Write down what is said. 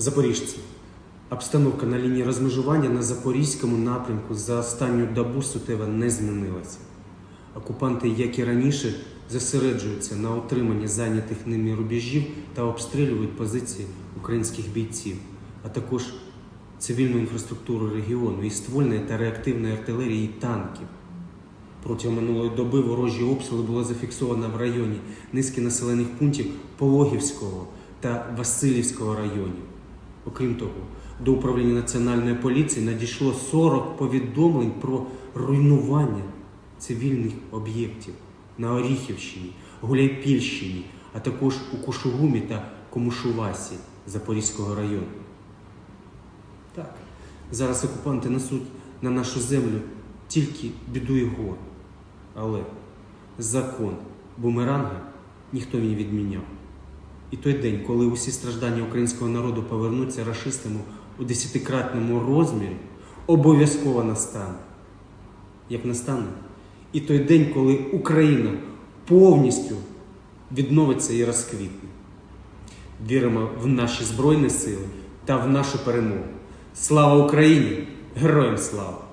Запоріжці. Обстановка на лінії розмежування на запорізькому напрямку за останню добу суттєво не змінилася. Окупанти, як і раніше, зосереджуються на отриманні зайнятих ними рубежів та обстрілюють позиції українських бійців, а також цивільну інфраструктуру регіону і ствольної та реактивної артилерії і танків. Протягом минулої доби ворожі обстріли було зафіксовано в районі низки населених пунктів Пологівського та Васильівського районів. Окрім того, до управління національної поліції надійшло 40 повідомлень про руйнування цивільних об'єктів на Оріхівщині, Гуляйпільщині, а також у Кушугумі та Комушувасі Запорізького району. Так, зараз окупанти несуть на нашу землю тільки біду і горе. Але закон бумеранга ніхто не відміняв. І той день, коли усі страждання українського народу повернуться рашистам у десятикратному розмірі, обов'язково настане. Як настане? І той день, коли Україна повністю відновиться і розквітне. Віримо в наші Збройні сили та в нашу перемогу. Слава Україні! Героям слава!